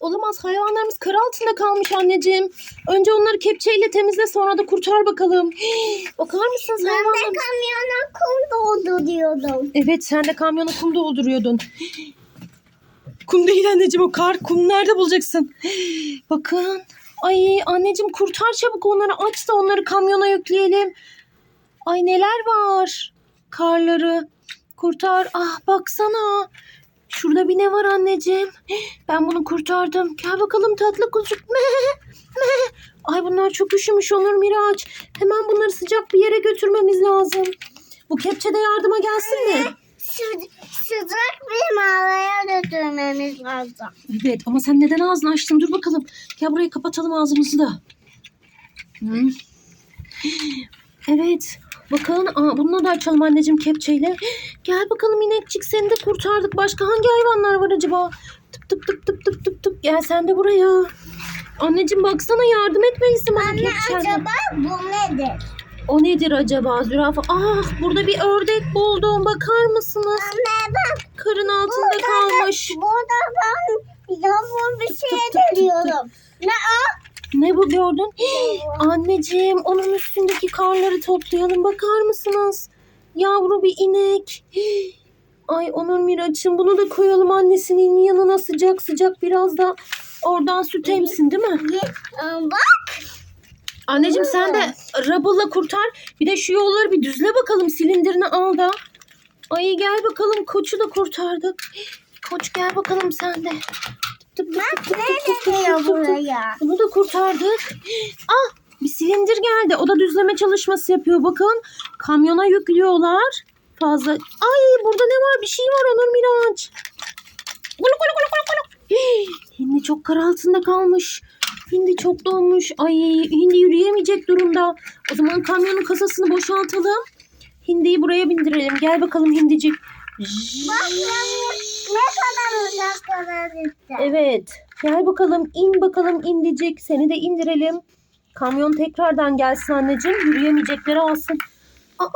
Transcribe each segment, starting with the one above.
Olamaz hayvanlarımız kar altında kalmış anneciğim. Önce onları kepçeyle temizle sonra da kurtar bakalım. Hii, bakar mısınız Ben de hayvanlarımız? kamyona kum doldu diyordum. Evet sen de kamyona kum dolduruyordun. Kum değil anneciğim o kar. Kum nerede bulacaksın? Bakın. Ay anneciğim kurtar çabuk onları aç da onları kamyona yükleyelim. Ay neler var. Karları. Kurtar. Ah baksana. Şurada bir ne var anneciğim? Ben bunu kurtardım. Gel bakalım tatlı kuzucuk. Ay bunlar çok üşümüş olur Miraç. Hemen bunları sıcak bir yere götürmemiz lazım. Bu kepçe de yardıma gelsin mi? Sı- sıcak bir mağaraya götürmemiz lazım. Evet ama sen neden ağzını açtın? Dur bakalım. Gel burayı kapatalım ağzımızı da. Hı. Evet. Bakın aa, bunu da açalım anneciğim kepçeyle. Gel bakalım inekçik seni de kurtardık. Başka hangi hayvanlar var acaba? Tıp tıp tıp tıp tıp tıp tıp. Gel sen de buraya. Anneciğim baksana yardım etmelisin bana Anne kepçeyle. acaba bu nedir? O nedir acaba zürafa? Ah burada bir ördek buldum. Bakar mısınız? Anne bak Karın altında burada, kalmış. burada ben yavru bir şey görüyorum. Ne? Ne bu gördün? Anneciğim onun üstündeki karları toplayalım. Bakar mısınız? Yavru bir inek. Ay Onur Miraç'ım bunu da koyalım annesinin yanına sıcak sıcak biraz da oradan süt emsin değil mi? Bak Anneciğim sen de Rubble'la kurtar. Bir de şu yolları bir düzle bakalım silindirini al da. Ay gel bakalım koçu da kurtardık. Koç gel bakalım sen de. Tıp tıp tıp tıp tıp tıp tıp ne diyor tıp tıp. buraya? Bunu da kurtardık. Ah bir silindir geldi. O da düzleme çalışması yapıyor. Bakın kamyona yüklüyorlar. Fazla. Ay burada ne var? Bir şey var Onur Miraç. Gulu gulu gulu gulu. Hii, Hindi çok kar altında kalmış. Hindi çok donmuş. Ay hindi yürüyemeyecek durumda. O zaman kamyonun kasasını boşaltalım. Hindiyi buraya bindirelim. Gel bakalım hindicik. Bak yavru ne kadar gitti. Evet. Gel bakalım in bakalım indicik. Seni de indirelim. Kamyon tekrardan gelsin anneciğim. Yürüyemeyecekleri alsın. Aa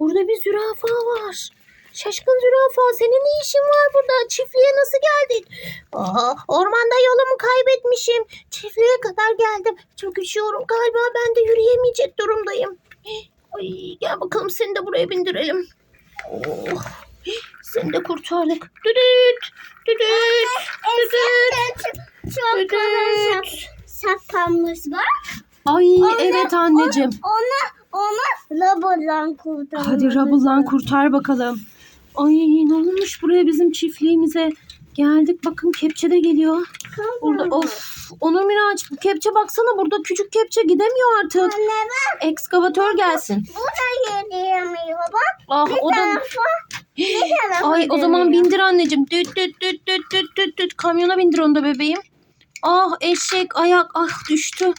burada bir zürafa var. Şaşkın zürafa senin ne işin var burada? Çiftliğe nasıl geldin? Aa, ormanda yolumu kaybetmişim. Çiftliğe kadar geldim. Çok üşüyorum. Galiba ben de yürüyemeyecek durumdayım. Ay, gel bakalım seni de buraya bindirelim. Oh, seni de kurtardık. Düdüt, düdüt, düdüt. Şap, şapkamız var. Ay Ona- evet anneciğim. Ona, ona labordan kurtarmamız Hadi Rubble'dan kurtar bakalım. Ay ne olmuş buraya bizim çiftliğimize. Geldik bakın kepçe de geliyor. Burada of. Onur Miraç bu kepçe baksana burada küçük kepçe gidemiyor artık. Anne bak Ekskavatör gelsin. bu da yürüyemiyor bak. Ah Bir o da tarafa Ay o zaman bindir anneciğim. Düt düt düt düt düt düt düt. Kamyona bindir onu da bebeğim. Ah eşek ayak ah düştü.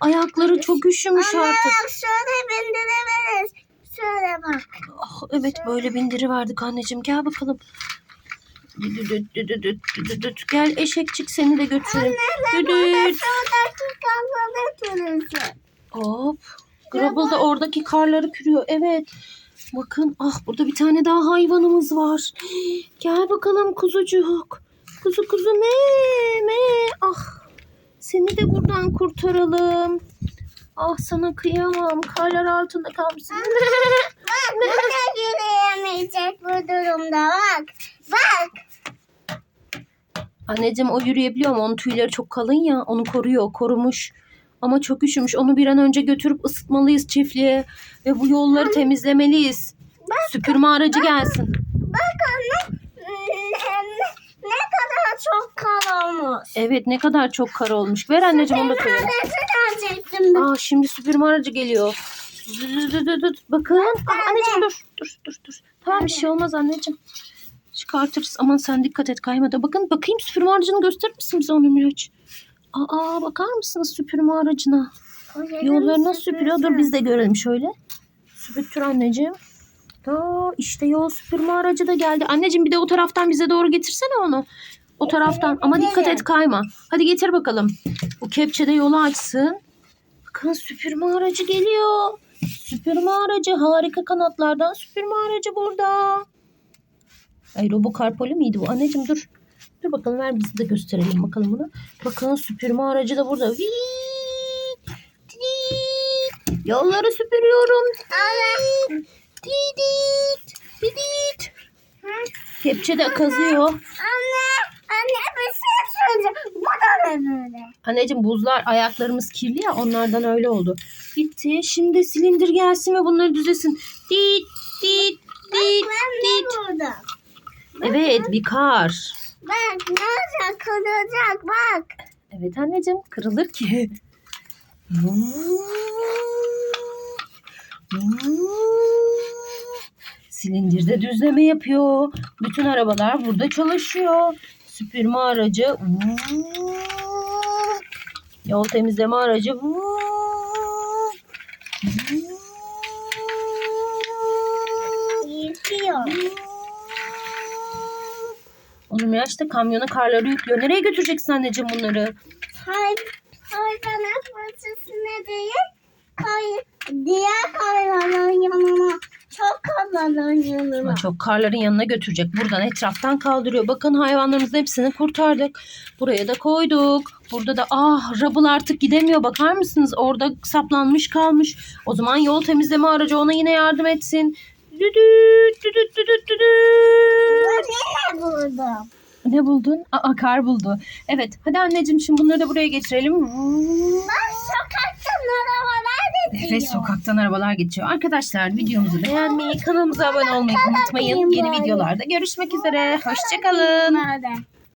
Ayakları çok üşümüş Anne artık. bak şöyle bindirebiliriz. Şöyle bak. Ah, evet böyle bindiri verdik anneciğim. Gel bakalım. Düt düt düt düt düt düt düt. Gel eşekçik seni de götürelim. Düt Burada düt. şuradaki kafalı türüsü. Hop. Grubble da oradaki karları kürüyor. Evet. Bakın ah burada bir tane daha hayvanımız var. Gel bakalım kuzucuk. Kuzu kuzu ne ne ah. Seni de buradan kurtaralım. Ah sana kıyamam. Karlar altında kalmışsın. Bak bu da yürüyemeyecek bu durumda bak. Bak. Anneciğim o yürüyebiliyor ama onun tüyleri çok kalın ya. Onu koruyor, korumuş. Ama çok üşümüş. Onu bir an önce götürüp ısıtmalıyız çiftliğe. Ve bu yolları temizlemeliyiz. Süpürme aracı gelsin. Bak anne. Ne, kadar çok kar olmuş. Evet ne kadar çok kar olmuş. Ver anneciğim onu da ben? Aa şimdi süpürme aracı geliyor. Bakın. Aa, anneciğim dur. Dur dur dur. Tamam bir şey olmaz anneciğim. Çıkartırız. Aman sen dikkat et kaymada. Bakın bakayım süpürme aracını gösterir misin bize onu Miraç? Aa bakar mısınız süpürme aracına? Yolları nasıl süpürüyor? Dur biz de görelim şöyle. Süpürtür anneciğim. Aa, işte yol süpürme aracı da geldi. Anneciğim bir de o taraftan bize doğru getirsene onu. O taraftan. Ama dikkat et kayma. Hadi getir bakalım. Bu kepçede yolu açsın. Bakın süpürme aracı geliyor. Süpürme aracı harika kanatlardan süpürme aracı burada. Ay robo karpoli miydi bu? Anneciğim dur. Dur bakalım ver bizi de gösterelim bakalım bunu. Bakın süpürme aracı da burada. Viii, tiit. Yolları süpürüyorum. Anne. Didit, didit. Hı? Kepçe de kazıyor. Anne. Anne bir şey söyleyeceğim. Bu da ne böyle? Anneciğim buzlar ayaklarımız kirli ya onlardan öyle oldu. Gitti. Şimdi silindir gelsin ve bunları düzesin. Dit dit dit dit. Evet bir kar. Bak ne olacak? Kırılacak bak. Evet anneciğim kırılır ki. Silindirde düzleme yapıyor. Bütün arabalar burada çalışıyor. Süpürme aracı. Yol temizleme aracı. Yıkıyor. Oğlum ya işte kamyona karları yüklüyor. Nereye götüreceksin anneciğim bunları? Hay, hayvanat bahçesine değil. Hay, diğer hayvanların yanına. Çok hayvanların yanına. Ama çok karların yanına götürecek. Buradan etraftan kaldırıyor. Bakın hayvanlarımızın hepsini kurtardık. Buraya da koyduk. Burada da ah rabıl artık gidemiyor. Bakar mısınız? Orada saplanmış kalmış. O zaman yol temizleme aracı ona yine yardım etsin. Ne burada? Ne buldun? Aa kar buldu. Evet hadi anneciğim şimdi bunları da buraya getirelim. Bak sokaktan arabalar geçiyor. Evet sokaktan arabalar geçiyor. Arkadaşlar videomuzu beğenmeyi, kanalımıza abone olmayı unutmayın. Yeni videolarda görüşmek üzere. Hoşçakalın.